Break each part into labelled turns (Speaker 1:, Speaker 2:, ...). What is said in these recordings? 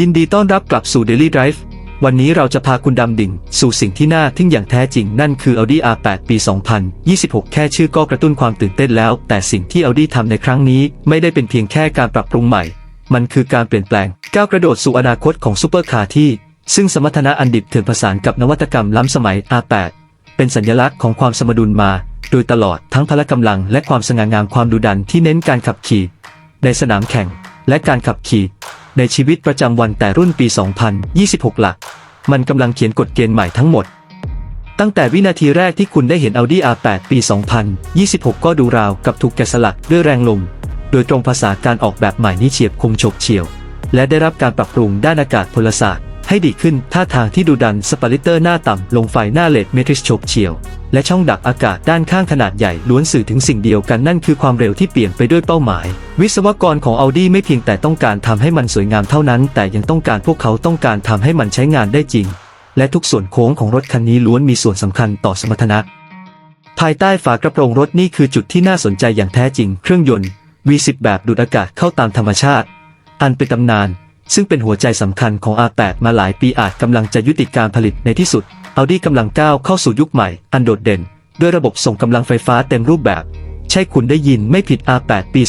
Speaker 1: ยินดีต้อนรับกลับสู่ Daily Drive วันนี้เราจะพาคุณดำดิ่ง สู่สิ่งที่น่าทึ่งอย่างแท้จริงนั่นคือ Audi R8 ปี 2026 แค่ชื่อก็กระตุ้นความตื่นเต้นแล้ว แต่สิ่งที่ Audi ทำในครั้งนี้ไม่ได้เป็นเพียงแค่การปรับปรุงใหม่ มันคือการเปลี่ยนแปลง ก้าวกระโดดสู่อนาคตของซูเปอร์คาร์ที่ ซึ่งสมรรถนะอันดิบเถื่อนผสานกับนวัตกรรมล้ำสมัย R8 เป็นสัญลักษณ์ของความสมดุลมา โดยตลอดทั้งพละกำลังและความสง่างามความดุดันที่เน้นการขับขี่ ในสนามแข่ง และการขับขี่ ในชีวิตประจำวันแต่รุ่นปี 2026 หลัก มันกำลังเขียนกฎเกณฑ์ใหม่ทั้งหมด ตั้งแต่วินาทีแรกที่คุณได้เห็น Audi R8 ปี 2026 ก็ดูราวกับถูกแกะสลักด้วยแรงลม โดยตรงภาษาการออกแบบใหม่นี้เฉียบคมฉกเฉียว และได้รับการปรับปรุงด้านอากาศพลศาสตร์ ให้ดีขึ้นท่าทางที่ดูดันสปาริเตอร์หน้าต่ำลงไฟหน้าเลดเมทริสโฉบเฉียว และช่องดักอากาศด้านข้างขนาดใหญ่ล้วนสื่อถึงสิ่งเดียวกันนั่นคือความเร็วที่เปลี่ยนไปด้วยเป้าหมาย วิศวกรของ Audi ไม่เพียงแต่ต้องการทำให้มันสวยงามเท่านั้น แต่ยังต้องการพวกเขาต้องการทำให้มันใช้งานได้จริง และทุกส่วนโค้งของรถคันนี้ล้วนมีส่วนสำคัญต่อสมรรถนะภายใต้ฝากระโปรงรถนี่คือจุดที่น่าสนใจอย่างแท้จริง เครื่องยนต์ V10 แบบดูดอากาศเข้าตามธรรมชาติ อันเป็นตำนาน ซึ่งเป็นหัวใจสำคัญของ R8 มาหลายปีอาจกำลังจะยุติการผลิตในที่สุด Audi กำลังก้าวเข้าสู่ยุคใหม่ อันโดดเด่น ด้วยระบบส่งกำลังไฟฟ้าเต็มรูปแบบ ใช่คุณได้ยินไม่ผิด R8 ปี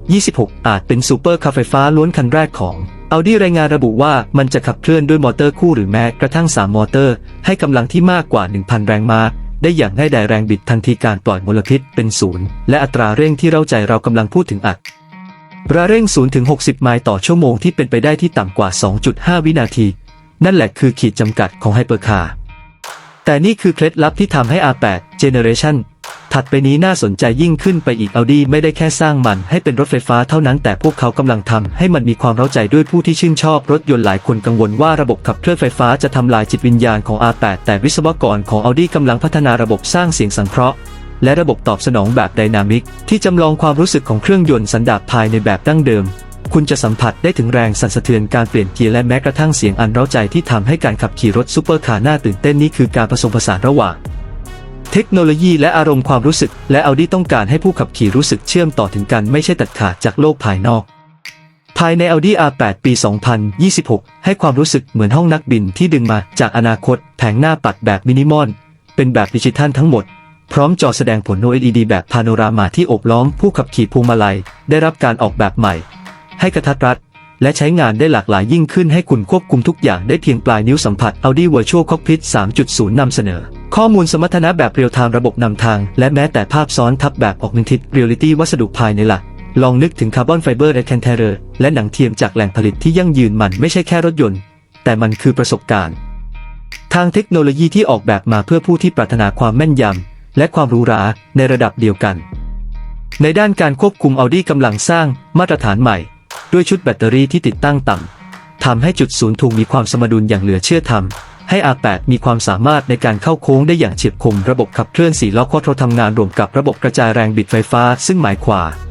Speaker 1: 2026 อาจเป็นซูเปอร์คาร์ไฟฟ้าล้วนคันแรกของ Audi รายงานระบุว่ามันจะขับเคลื่อนด้วยมอเตอร์คู่หรือแม้กระทั่ง 3 มอเตอร์ ให้กำลังที่มากกว่า 1,000 แรงม้าได้อย่างง่ายดายแรงบิดทันทีการปล่อยมลพิษเป็นศูนย์และอัตราเร่งที่เราใจเรากำลังพูดถึงอัด ระเร่ง0ถึง60 ไมล์ต่อชั่วโมงที่เป็นไปได้ที่ต่ำกว่า 2.5 วินาที นั่นแหละคือขีดจำกัดของไฮเปอร์คาร์ แต่นี่คือเคล็ดลับที่ทำให้ R8 Generation ถัดไปนี้น่าสนใจยิ่งขึ้นไปอีก Audi ไม่ได้แค่สร้างมันให้เป็นรถไฟฟ้าเท่านั้น แต่พวกเขากำลังทำให้มันมีความเร้าใจด้วยผู้ที่ชื่นชอบรถยนต์หลายคนกังวลว่าระบบขับเคลื่อนไฟฟ้าจะทำลายจิตวิญญาณของ R8 แต่วิศวกรของ Audi กำลังพัฒนาระบบสร้างเสียงสังเคราะห์ และระบบตอบสนองแบบไดนามิก ที่จำลองความรู้สึกของเครื่องยนต์สันดาปภายในแบบดั้งเดิม คุณจะสัมผัสได้ถึงแรงสั่นสะเทือนการเปลี่ยนเกียร์และแม้กระทั่งเสียงอันเร้าใจที่ทำให้การขับขี่รถซูเปอร์คาร์น่าตื่นเต้นนี่คือการผสมผสานระหว่างเทคโนโลยีและอารมณ์ความรู้สึก และ Audi ต้องการให้ผู้ขับขี่รู้สึกเชื่อมต่อถึงกันไม่ใช่ตัดขาดจากโลกภายนอก ภายใน Audi R8 ปี 2026 ให้ความรู้สึกเหมือนห้องนักบินที่ดึงมาจากอนาคต แผงหน้าปัดแบบมินิมอล เป็นแบบดิจิทัลทั้งหมด พร้อมจอแสดงผล OLED แบบพาโนรามาที่อบล้อมผู้ขับขี่พวงมาลัย ได้รับการออกแบบใหม่ ให้กระทัดรัด และใช้งานได้หลากหลายยิ่งขึ้นให้คุณควบคุมทุกอย่างได้เพียงปลายนิ้วสัมผัส Audi Virtual Cockpit 3.0 นำเสนอ ข้อมูลสมรรถนะแบบเรียลไทม์ระบบนำทาง และแม้แต่ภาพซ้อนทับแบบออกนิทิศ Reality วัสดุภายในหลักลองนึกถึงคาร์บอนไฟเบอร์และแคนเทเรอร์และหนังเทียมจากแหล่งผลิตที่ยั่งยืนมันไม่ใช่แค่รถยนต์ แต่มันคือประสบการณ์ ทางเทคโนโลยีที่ออกแบบมาเพื่อผู้ที่ปรารถนาความแม่นยำ และความหรูหราในระดับเดียวกัน ในด้านการควบคุม Audi กำลังสร้างมาตรฐานใหม่ ด้วยชุดแบตเตอรี่ที่ติดตั้งต่ำทำให้จุดศูนย์ถุงมีความสมดุลอย่างเหลือเชื่อทำให้ R8 มีความสามารถในการเข้าโค้งได้อย่างเฉียบคม ระบบขับเคลื่อนสี่ล้อควอโทรทำงานรวมกับระบบกระจายแรงบิดไฟฟ้า ซึ่งหมายความ